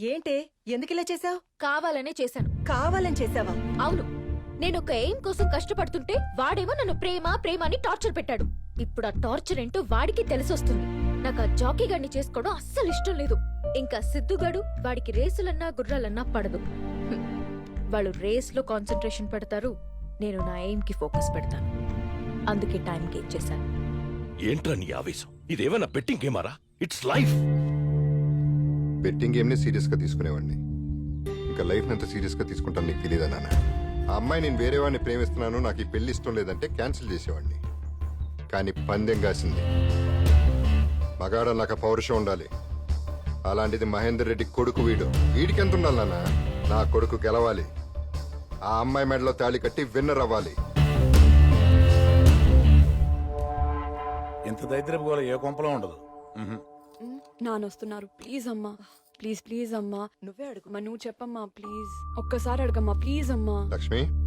ఏంటే? ఎందుకిలా చేసావు కావాలనే చేశాను. కావాలని చేసావా అవును. నేను ఒక ఎయిమ్ కోసం కష్టపడుతుంటే వాడేమో నన్ను ప్రేమ ప్రేమ అని టార్చర్ పెట్టాడు. ఇప్పుడు ఆ టార్చర్ ఏంటో వాడికి తెలిసొస్తుంది. నాకు ఆ జాకీ గడిని చేసుకోవడం అస్సలు ఇష్టం లేదు. ఇంకా సిద్ధుగాడు వాడికి రేసులన్నా గుర్రాలన్నా పడదు. హ్మ్. వాళ్ళు రేస్లో కాన్సన్ట్రేషన్ పెడతారు. నేను నా ఎయిమ్కి ఫోకస్ పెడతాను. అందుకే టైంకి ఇచ్చేశాను ఏంట్రా నీ ఆవేశం? ఇదేమన్నా బెట్టింగ్ గేమారా? It's life! బెట్టింగ్ గేమ్ని సీరియస్గా తీసుకునేవాడిని. ఇంకా లైఫ్ ఎంత సీరియస్గా తీసుకుంటాను నీకు తెలియదా నాన్న? ఆ అమ్మాయి నేను వేరే వాడిని ప్రేమిస్తున్నాను నాకు ఈ పెళ్ళి ఇష్టం లేదంటే క్యాన్సిల్ చేసేవాడిని. కానీ పందెం కాసింది. మగాడ నాకు పౌరుషం ఉండాలి. అలాంటిది మహేందర్ రెడ్డి కొడుకు వీడు. వీడికి ఎంత ఉండాలి నాన్న? నా కొడుకు గెలవాలి. ఆ అమ్మాయి మెడలో తాళి కట్టి విన్నర్ అవ్వాలి. ఇంత దరిద్రపు గోల ఏ కొంపలో ఉండదు. నానొస్తున్నారు. ప్లీజ్ అమ్మా. ప్లీజ్ ప్లీజ్ అమ్మా. నువ్వే అడుగు. అమ్మా నువ్వు చెప్పమ్మా ప్లీజ్. ఒక్కసారి అడగమ్మా ప్లీజ్ అమ్మా. లక్ష్మి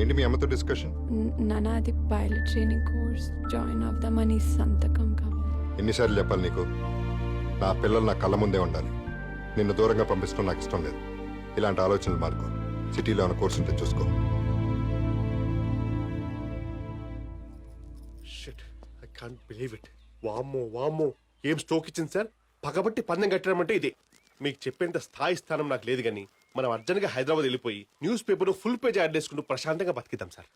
ఏంటి మీ అమ్మతో డిస్కషన్? న- నాన్న అది పైలట్ ట్రైనింగ్ కోర్స్ జాయిన్ అవుదామని సంతకం కావాలి. ఎన్నిసార్లు చెప్పాలి నీకు? నా పిల్లలు నా కళ్ళ ముందే ఉండాలి. నిన్ను దూరంగా పంపించడం నాకు ఇష్టం లేదు. ఇలాంటి ఆలోచనలు మార్కో. సిటీలో ఉన్న కోర్సు ఉంటే చూసుకో. Shit I can't believe it వామ్మో వామ్మో. ఏం స్ట్రోక్ ఇచ్చింది సార్? పగబట్టి పందెం కట్టడం ఇదే. మీకు చెప్పేంత స్థాయి స్థానం నాకు లేదు కానీ మనం అర్జెంట్గా హైదరాబాద్ వెళ్ళిపోయి newspaper full page ad చేసుకుంటూ ప్రశాంతంగా బతికిద్దాం సార్.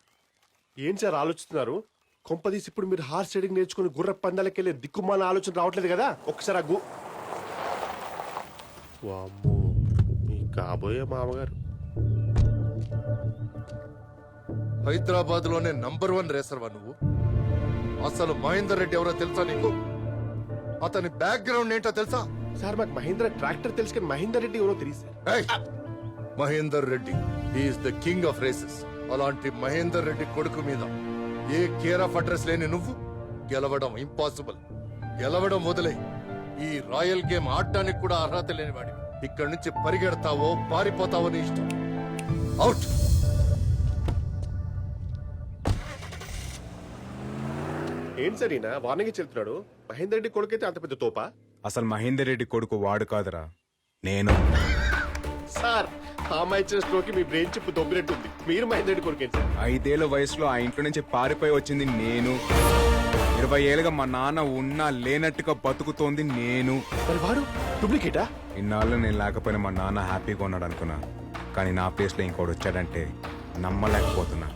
ఏం సార్ ఆలోచిస్తున్నారు? కొంపదీసి ఇప్పుడు మీరు హార్స్ రైడింగ్ నేర్చుకుని గుర్ర పందాలకి వెళ్ళే దిక్కుమాల ఆలోచన రావట్లేదు కదా? ఒకసారి ఆ గు వామ్మో మీ కాబోయే మామగారు. హైదరాబాద్లోనే నంబర్ వన్ రేసర్వా నువ్వు? అసలు మహేందర్ రెడ్డి ఎవరో తెలుసా నీకు? అతని బ్యాక్గ్రౌండ్ ఏంటో తెలుసా? సార్ మాకు మహేంద్ర ట్రాక్టర్ తెలుసు కానీ మహేందర్ రెడ్డి ఎవరో తెలియదు sir! Mahender Reddy is the king of races అలాంటి మహేందర్ రెడ్డి కొడుకు మీద ఏ కేర్ ఆఫ్ అడ్రస్ లేని నువ్వు గెలవడం ఇంపాసిబుల్ గెలవడం మొదలై ఈ రాయల్ గేమ్ ఆడడానికి కూడా అర్హత లేనివాడి ఇక్కడి నుంచి పరిగెడతావో పారిపోతావో నీ ఇష్టం. అవుట్ ఏంటి సార్ ఈయన? వార్నింగ్ చెల్తున్నాడు మహేందర్ రెడ్డి కొడుకైతే అంత పెద్ద తోపా? అసలు మహేందర్ రెడ్డి కొడుకు వాడు కాదురా. నేను. సార్ ఆ అమ్మాయి ఇచ్చిన స్ట్రోక్ మీ బ్రెయిన్ చిప్ దొబ్బినట్టుంది. మీరు మహేందర్ రెడ్డి కొడుకేంటి సార్? ఐదేళ్ళ వయసులో ఆ ఇంట్లో నుంచి పారిపోయి వచ్చింది నేను. ఇరవై ఏళ్ళుగా మా నాన్న ఉన్నా లేనట్టుగా బతుకుతోంది నేను. మరి వాడు డూప్లికేటా? ఇన్నాళ్ళు నేను లేకపోయినా మా నాన్న హ్యాపీగా ఉన్నాడు అనుకున్నా. కానీ నా ప్లేస్లో ఇంకోటి వచ్చాడంటే నమ్మలేకపోతున్నా.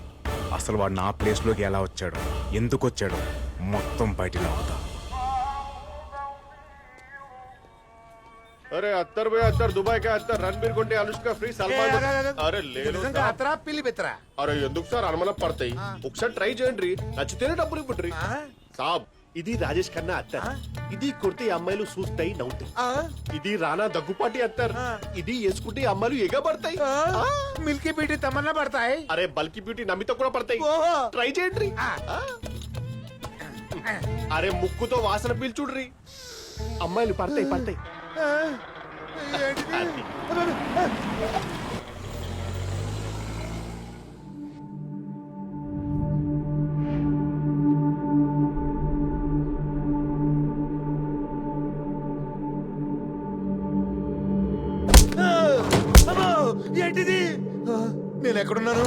అసలు వాడు నా ప్లేస్లోకి ఎలా వచ్చాడు? ఎందుకు వచ్చాడు? మొత్తం బయటికి అవుతా అరే అత్తర్ పోయి అత్తర్ దుబాయ్ కా అత్తర్ రణబీర్ కొంటే అనుష్క ఫ్రీ సల్మాన్ అరే లేదు నిజంగా సార్. అత్తరా పిల్లి బెత్తరా? అరే ఎందుకు సార్ అనుమానం పడతాయి? ఒకసారి ట్రై చేయండి. నచ్చితేనే డబ్బులు ఇవ్వండి. సాబ్ ఇది రాజేష్ ఖన్నా అత్తర్. ఇది కొడితే ఈ అమ్మాయిలు చూస్తాయి నవ్వుతాయి ఇది రానా దగ్గుపాటి అత్తర్. ఇది వేసుకుంటే ఈ అమ్మాయిలు ఎగబడతాయి. ఆ. మిల్కీ పీటి తమన్నా పడతాయి. అరే బల్కి బ్యూటీ నమ్మితో కూడా పడతాయి. ఓహో. ట్రై చేయండి. ఆ. అరే ముక్కుతో వాసన పీల్చుడ్రి. అమ్మాయిలు పడతాయి పడతాయి. ఏంటిది? నేను ఎక్కడున్నాను?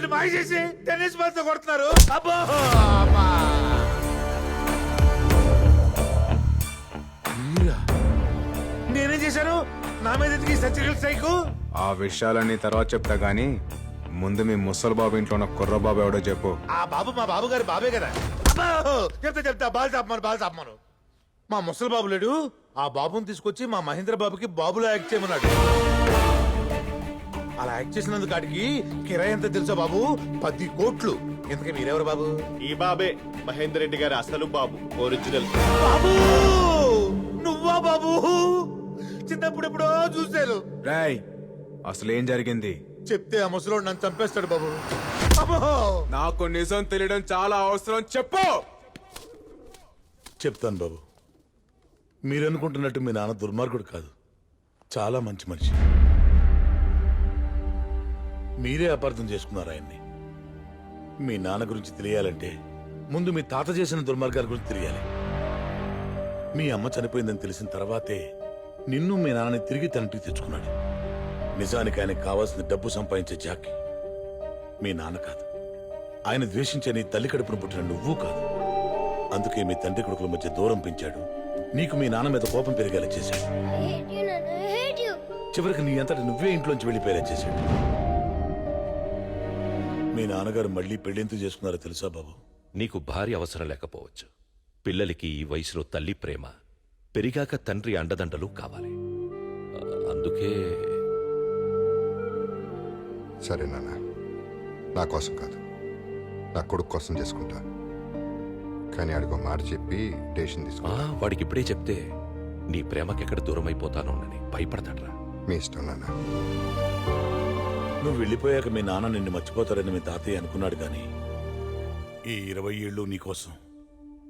పూసేటి మాయ చేసి టెన్నిస్ బాల్తో కొడుతున్నారు. అబ్బో! అమ్మా. నేనేం చేశాను? నా మీద ఎందుకు ఈ సైకు ఆ విషయాలన్నీ తర్వాత చెప్తా గానీ ముందు మీ ముసలి బాబు ఇంట్లో ఉన్న కుర్ర బాబు ఎవడో చెప్పు. ఆ బాబు మా బాబు గారి బాబే కదా. అబ్బో! చెప్తా చెప్తా. బాల్ చాపమను బాల్ చాపమను మా ముసలి బాబు లేడు. ఆ బాబుని తీసుకొచ్చి మా మహేంద్ర బాబుకి బాబులో యాక్ట్ చేయమన్నాడు. అలా యాక్ట్ చేసినందుకు ఆడికి కిరాయి ఎంత తెలుసా బాబు? పది కోట్లు. ఇంతకీ మీరెవరు బాబు? ఈ బాబే మహేందర్ రెడ్డి గారి అసలు బాబు ఒరిజినల్ బాబు! నువ్వా బాబు? చిన్నప్పుడు ఎప్పుడో చూశాను. రాయ్ అసలు ఏం జరిగింది? చెప్తే ఆ ముసలోడు నన్ను చంపేస్తాడు బాబు. అబ్బో! నాకు నిజం తెలియడం చాలా అవసరం. చెప్పు! చెప్తాను బాబు. మీరనుకుంటున్నట్టు మీ నాన్న దుర్మార్గుడు కాదు. చాలా మంచి మనిషి. మీరే అపార్థం చేసుకున్నారు ఆయన్ని. మీ నాన్న గురించి తెలియాలంటే ముందు మీ తాత చేసిన దుర్మార్గాల గురించి తెలియాలి. మీ అమ్మ చనిపోయిందని తెలిసిన తర్వాతే నిన్ను మీ నాన్నని తిరిగి తండ్రికి తెచ్చుకున్నాడు. నిజానికి ఆయనకు కావాల్సిన డబ్బు సంపాదించే జాకి మీ నాన్న కాదు. ఆయన ద్వేషించే నీ తల్లి కడుపున పుట్టిన నువ్వు కాదు. అందుకే మీ తండ్రి కొడుకుల మధ్య దూరం పెంచాడు. నీకు మీ నాన్న మీద కోపం పెరిగేలా చేశాడు. చివరికి నీ అంతటి నువ్వే ఇంట్లోంచి వెళ్ళిపోయేలా చేశాడు. మీ నాన్నగారు మళ్ళీ పెళ్ళెందుకు చేసుకున్నారో తెలుసా బాబు? నీకు భార్య అవసరం లేకపోవచ్చు. పిల్లలకి ఈ వయసులో తల్లి ప్రేమ పెరిగాక తండ్రి అండదండలు కావాలి. ఆ, అందుకే సరే నాన్న. నా కోసం కాదు. నా కొడుకు కోసం చేసుకుంటా. కానీ అడుగు మాట చెప్పి డేషన్ ఆ, తీసుకుంటా వాడికి ఇప్పుడే చెప్తే నీ ప్రేమకెక్కడ దూరం అయిపోతానోనని భయపడతాడ్రా. మీ ఇష్టం నాన్న. నువ్వు వెళ్ళిపోయాక మీ నాన్న నిన్ను మర్చిపోతారని మీ తాతయ్య అనుకున్నాడు కానీ ఈ ఇరవై ఏళ్ళు నీకోసం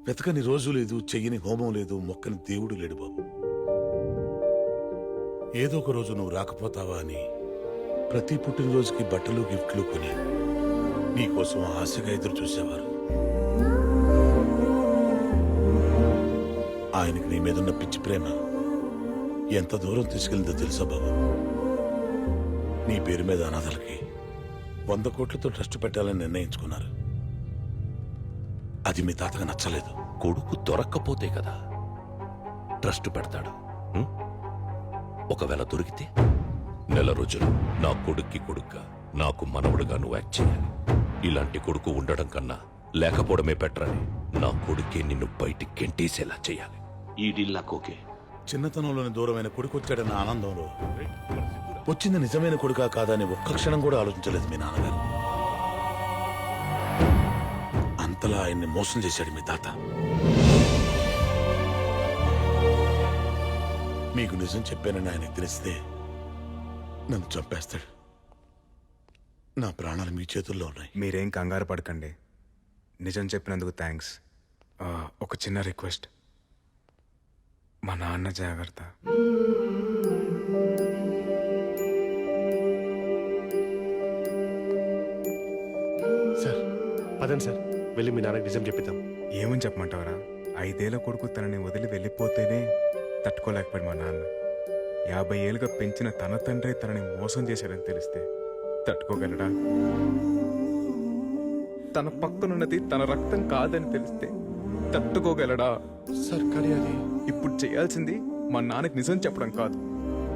వెతకని రోజు లేదు చెయ్యని హోమం లేదు మొక్కని దేవుడు లేడు బాబు. ఏదో ఒక రోజు నువ్వు రాకపోతావా అని ప్రతి పుట్టినరోజుకి బట్టలు గిఫ్ట్లు కొని నీకోసం ఆశగా ఎదురు చూసేవారు. ఆయనకి నీ మీదున్న పిచ్చి ప్రేమ ఎంత దూరం తీసుకెళ్ళిందో తెలుసా బాబు? నీ పేరు మీద అనాథలకి వంద కోట్లతో ట్రస్ట్ పెట్టాలని నిర్ణయించుకున్నారు. అది మీ తాతగా నచ్చలేదు. కొడుకు దొరక్కపోతే కదా. ట్రస్ట్ పెడతాడు. ఉం? ఒకవేళ దొరికితే? నెల రోజులు నా కొడుక్కి కొడుగ్గా నాకు మనవడుగా నువ్వు యాక్ట్ చేయాలి. ఇలాంటి కొడుకు ఉండడం కన్నా లేకపోవడమే బెటరని నా కొడుకే నిన్ను బయటికి గెంటేసేలా చేయాలి. ఈ డీల్ నాకు ఓకే. చిన్నతనంలోని దూరమైన కొడుకు వచ్చాడన్న ఆనందంలో వచ్చింది నిజమైన కొడుకా కాదా అని ఒక్క క్షణం కూడా ఆలోచించలేదు మీ నాన్నగారు. అంతలా ఆయన్ని మోసం చేశాడు మీ తాత. మీకు నిజం చెప్పానని ఆయనకు తెలిస్తే నన్ను చంపేస్తాడు. నా ప్రాణాలు మీ చేతుల్లో ఉన్నాయి. మీరేం కంగారు పడకండి. నిజం చెప్పినందుకు థ్యాంక్స్. ఒక చిన్న రిక్వెస్ట్. మా నాన్న జాగ్రత్త. పదండి సార్. వెళ్ళి మీ నాన్నకి నిజం చెప్పిద్దాం. ఏమని చెప్పమంటావరా? ఐదేళ్ళ కొడుకు తనని వదిలి వెళ్ళిపోతేనే తట్టుకోలేకపోయాడు మా నాన్న. యాభై ఏళ్ళుగా పెంచిన తన తండ్రి తనని మోసం చేశాడని తెలిస్తే తట్టుకోగలడా? తన పక్కనున్నది తన రక్తం కాదని తెలిస్తే తట్టుకోగలడా? సార్ కానీ అది ఇప్పుడు చేయాల్సింది మా నాన్నకి నిజం చెప్పడం కాదు.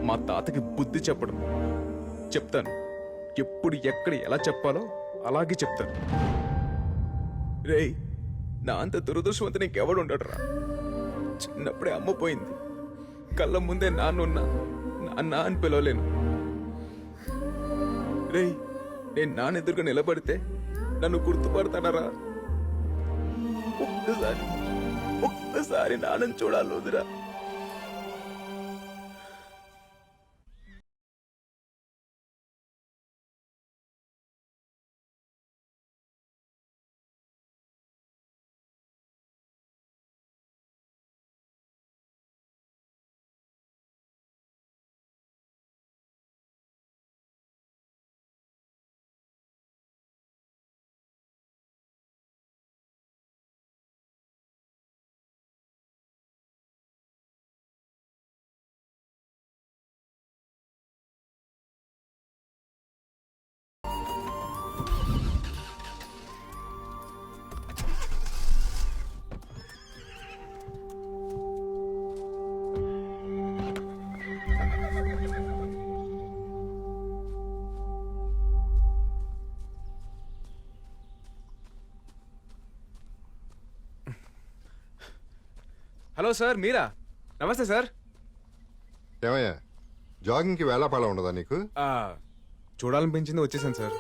మా తాతకి బుద్ధి చెప్పడం. చెప్తాను. ఎప్పుడు ఎక్కడ ఎలా చెప్పాలో అలాగే చెప్తాను. రేయ్ నా అంత దురదృష్టవంత నీకెవడు ఉండడురా చిన్నప్పుడే అమ్మ పోయింది. కళ్ళ ముందే నాన్నున్నా నాన్న అని పిలవలేను. రేయ్ నేను నాన్న ఎదురుగా నిలబడితే నన్ను గుర్తుపడతానరా? ఒక్కసారి ఒక్కసారి నాన్నని చూడాలి వదిరా. హలో సార్ మీరా? నమస్తే సార్. ఏమయ్యా జాగింగ్కి వేళాపాళ ఉండదా నీకు? ఆ, చూడాలనిపించింది వచ్చేసాను సార్.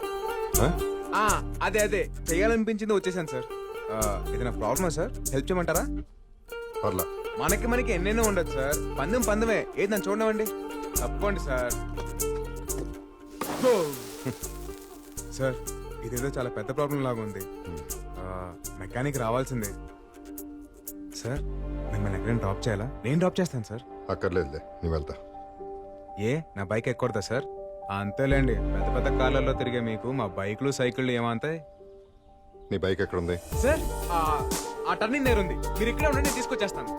ఆ? ఆ, అదే అదే చేయాలనిపించింది వచ్చేసాను సార్. ఆ, ఏదైనా ప్రాబ్లమా సార్? హెల్ప్ చేయమంటారా? పర్లా. మనకి మనకి ఎన్నెన్నో ఉండదు సార్. పందెం పందమే. ఏది నన్ను చూడనివ్వండి. తప్పండి సార్. హో. సార్ ఇదేదో చాలా పెద్ద ప్రాబ్లం లాగా ఉంది. ఆ, మెకానిక్ రావాల్సిందే. సార్ మిమ్మల్ని ఎక్కడైనా డ్రాప్ చేయాలా? నేను డ్రాప్ చేస్తాను సార్ అక్కర్లేదులే నీ వెళ్తా. ఏ? నా బైక్ ఎక్కకూడదా సార్ అంతేలేండి. పెద్ద పెద్ద కార్లలో తిరిగే మీకు మా బైక్లు సైకిళ్ళు ఏమంతాయి? నీ బైక్ ఎక్కడుంది? సార్ ఆ టర్నింగ్ నేరుంది మీరు ఇక్కడే ఉండండి నేను తీసుకొచ్చేస్తాను.